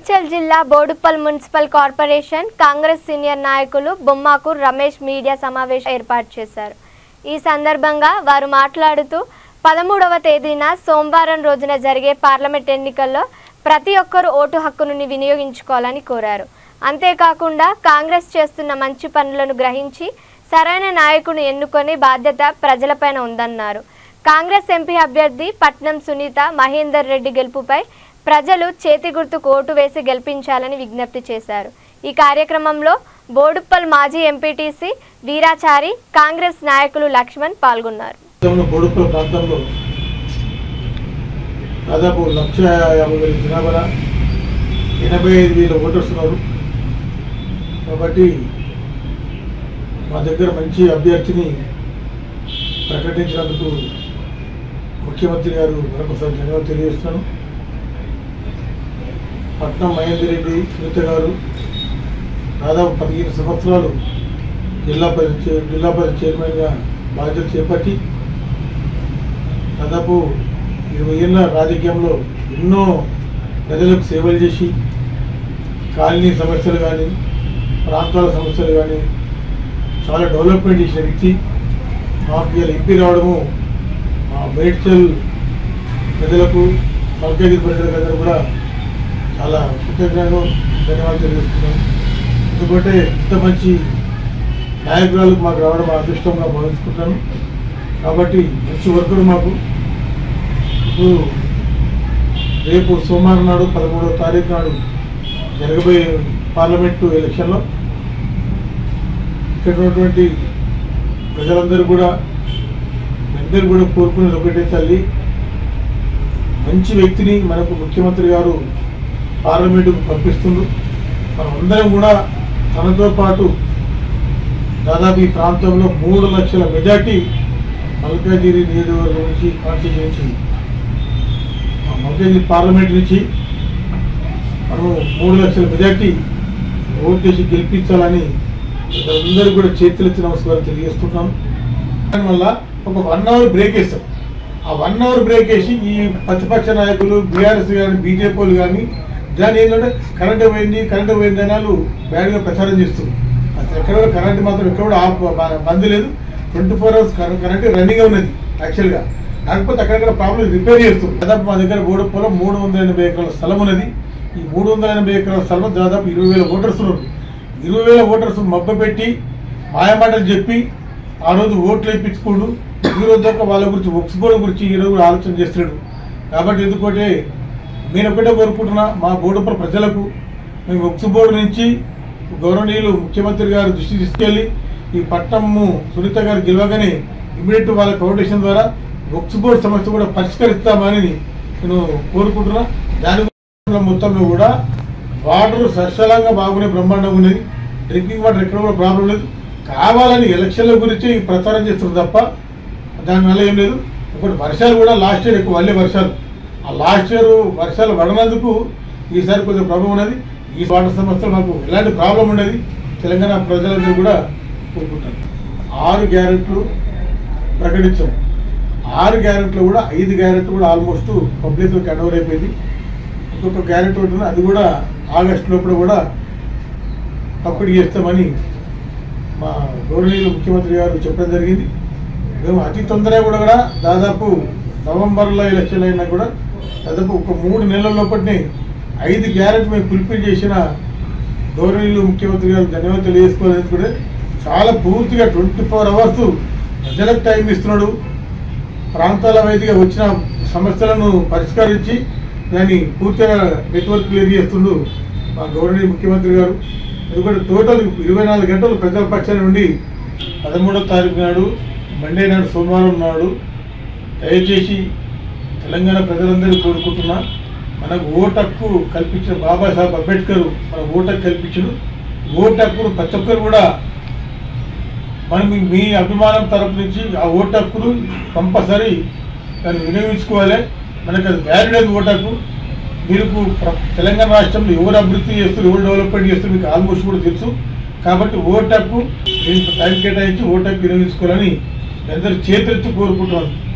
మేడ్చల్ జిల్లా Boduppal municipal corporation Congress senior నాయకులు Bommaku Ramesh media సమావేశం ఏర్పాటు చేశారు. ఈ సందర్భంగా వారు మాట్లాడుతూ పదమూడవ తేదీన సోమవారం రోజున జరిగే పార్లమెంట్ ఎన్నికల్లో ప్రతి ఒక్కరూ ఓటు హక్కును వినియోగించుకోవాలని కోరారు. అంతేకాకుండా కాంగ్రెస్ చేస్తున్న మంచి పనులను గ్రహించి సరైన నాయకుని ఎన్నుకొని బాధ్యత ప్రజలపైన ఉందన్నారు. కాంగ్రెస్ ఎంపీ అభ్యర్థి పట్నం సునీత మహేందర్ రెడ్డి గెలుపుపై ప్రజలు చేతి గుర్తు కోటు వేసి గెలిపించాలని విజ్ఞప్తి చేశారు. ఈ కార్యక్రమంలో బోడుప్పల్ మాజీ ఎంపీటీసీ వీరాచారి కాంగ్రెస్ నాయకులు లక్ష్మణ్ పాల్గొన్నారు. దాదాపు లక్ష యాభై వేల జనాభా ఎనభై ఐదు వేల ఓటర్స్ ఉన్నారు. కాబట్టి మా దగ్గర మంచి అభ్యర్థిని ప్రకటించినందుకు ముఖ్యమంత్రి గారు మరొకసారి ధన్యవాదాలు తెలియజేస్తున్నాను. పట్నం మహేందర్ రెడ్డి సునీత గారు దాదాపు పదిహేను సంవత్సరాలు జిల్లా పరిషత్ చైర్- జిల్లా పరిషత్ చైర్మన్గా బాధ్యతలు చేపట్టి దాదాపు ఇరవై ఏళ్ళ రాజకీయంలో ఎన్నో ప్రజలకు సేవలు చేసి కాలనీ సమస్యలు కానీ ప్రాంతాల సమస్యలు కానీ చాలా డెవలప్మెంట్ చేసిన వ్యక్తి. మాకు ఇలా ఎంపీ రావడము మా మేడ్చల్ ప్రజలకు మల్కాగిరి ప్రజలకు కూడా చాలా కృతజ్ఞతలు ధన్యవాదాలు తెలియజేస్తున్నాను ఎందుకంటే ఇంత మంచి నాయకురాలకు మాకు రావడం మా అదృష్టంగా భావించుకుంటాను. కాబట్టి మంచి వర్కులు మాకు. ఇప్పుడు రేపు సోమవారం నాడు పదమూడవ తారీఖు నాడు జరగబోయే పార్లమెంటు ఎలక్షన్లో ఇక్కడ ఉన్నటువంటి ప్రజలందరూ కూడా అందరూ కూడా కోరుకునేది ఒకటే తల్లి. మంచి వ్యక్తిని మనకు ముఖ్యమంత్రి గారు పార్లమెంటుకు పంపిస్తుండ్రు. మనమందరం కూడా తనతో పాటు దాదాపు ఈ ప్రాంతంలో మూడు లక్షల మెజార్టీ మల్కాజిరి నియోజకవర్గం నుంచి కాన్స్టిట్యూన్సీ ఆ మల్కాజిరి పార్లమెంట్ నుంచి మనము మూడు లక్షల మెజార్టీ ఓట్ చేసి గెలిపించాలని అందరూ కూడా చేతులెత్తి నమస్కారం తెలియజేస్తున్నాం. దానివల్ల ఒక వన్ అవర్ బ్రేక్ వేస్తాం. ఆ వన్ అవర్ బ్రేక్ వేసి ఈ ప్రతిపక్ష నాయకులు బీఆర్ఎస్ కానీ బీజేపీలు కానీ దాని ఏంటంటే కరెంట్ పోయింది కరెంట్ పోయింది అనాలు బ్యాడ్గా ప్రచారం చేస్తుంది అసలు ఎక్కడ కూడా కరెంట్ మాత్రం ఎక్కడ కూడా బంద్ లేదు. Twenty four hours current running ఉన్నది యాక్చువల్గా కాకపోతే అక్కడక్కడ ప్రాబ్లం రిపేర్ చేస్తుంది దాదాపు మా దగ్గర బోడుప్పలో మూడు వందల ఎనభై ఎకరాల స్థలం ఉన్నది. ఈ మూడు వందల ఎనభై ఎకరాల స్థలం దాదాపు ఇరవై వేల ఓటర్స్ ఉన్నారు. ఇరవై వేల ఓటర్స్ మబ్బపెట్టి మాయమాటలు చెప్పి ఆ రోజు ఓట్లు వేయించుకోడు. ఈ రోజు దాకా వాళ్ళ గురించి ఒక్స్బోర్డ్ గురించి ఈ రోజు ఆలోచన చేస్తున్నాడు. కాబట్టి ఎందుకంటే నేను ఒకటే కోరుకుంటున్నా మా బోడుపల ప్రజలకు మేము ఒక్స్బోర్డ్ నుంచి గౌరవనీయులు ముఖ్యమంత్రి గారు దృష్టి తీసుకెళ్ళి ఈ పట్టణము సునీత గారు గెలవగానే ఇమీడియట్ వాళ్ళ ఫౌండేషన్ ద్వారా ఒక్స్బోర్డ్ సమస్య కూడా పరిష్కరిస్తామని నేను కోరుకుంటున్నా. దాని మొత్తంలో కూడా వాటర్ సస్యలంగా బాగునే బ్రహ్మాండంగా ఉన్నది. డ్రింకింగ్ వాటర్ ఎక్కడ కూడా ప్రాబ్లం లేదు. కావాలని ఎలక్షన్ల గురించి ప్రచారం చేస్తుంది తప్ప దానివల్ల ఏం లేదు. ఇప్పుడు వర్షాలు కూడా లాస్ట్ ఇయర్ ఎక్కువ వల్లే వర్షాలు. ఆ లాస్ట్ ఇయర్ వర్షాలు పడినందుకు ఈసారి కొంచెం ప్రాబ్లం ఉన్నది. ఈ వాటర్ సమస్యలు మాకు ఎలాంటి ప్రాబ్లం ఉండేది తెలంగాణ ప్రజలందరూ కూడా కోరుకుంటారు. ఆరు గ్యారెంట్లు ప్రకటించాం. ఆరు గ్యారెంట్లు కూడా ఐదు గ్యారెంట్లు కూడా ఆల్మోస్ట్ పబ్లిక్లో కన్వర్ అయిపోయింది. ఇంకొక గ్యారెంట్ ఉంటుంది అది కూడా ఆగస్టు లోపల కూడా అప్పుడు చేస్తామని మా గౌరవనీయులు ముఖ్యమంత్రి గారు చెప్పడం జరిగింది. మేము అతి తొందరగా కూడా కూడా దాదాపు నవంబర్లో ఎలక్షన్ అయినా కూడా దాదాపు ఒక మూడు నెలల లోపటినే ఐదు గ్యారెంటీ మేము ఫుల్ఫిల్ చేసిన గౌరవీయులు ముఖ్యమంత్రి గారు ధన్యవాదాలు తెలియజేసుకోవాలని కూడా చాలా పూర్తిగా ట్వంటీ ఫోర్ అవర్స్ ప్రజలకు టైం ఇస్తున్నాడు. ప్రాంతాల వైద్యగా వచ్చిన సమస్యలను పరిష్కరించి దాన్ని పూర్తిగా నెట్వర్క్ క్లియర్ చేస్తుండు మా గౌరవనీయ ముఖ్యమంత్రి గారు. ఎందుకంటే టోటల్ ఇరవై నాలుగు గంటలు ప్రజల పక్షాన నుండి పదమూడో తారీఖు నాడు మండే నాడు సోమవారం నాడు దయచేసి తెలంగాణ ప్రజలందరూ కోరుకుంటున్నా మనకు ఓటు హక్కు కల్పించిన బాబాసాహెబ్ అంబేద్కర్ మన ఓటు హక్కు కల్పించడు. ఓటు హక్కును ప్రతి ఒక్కరు కూడా మనం మీ- అభిమానం తరపు నుంచి ఆ ఓటు హక్కును కంపల్సరీ దాన్ని వినియోగించుకోవాలి. మనకు అది వ్యాలిడ్ అది ఓటు హక్కు మీరు తెలంగాణ రాష్ట్రంలో ఎవరు అభివృద్ధి చేస్తారు ఎవరు డెవలప్మెంట్ చేస్తారు మీకు ఆల్మోస్ట్ కూడా తెలుసు. కాబట్టి ఓటు హక్కు దీనికి టైం కేటాయించి ఓటు హక్కు వినియోగించుకోవాలని మీ అందరూ చేతులెత్తి కోరుకుంటున్నాను.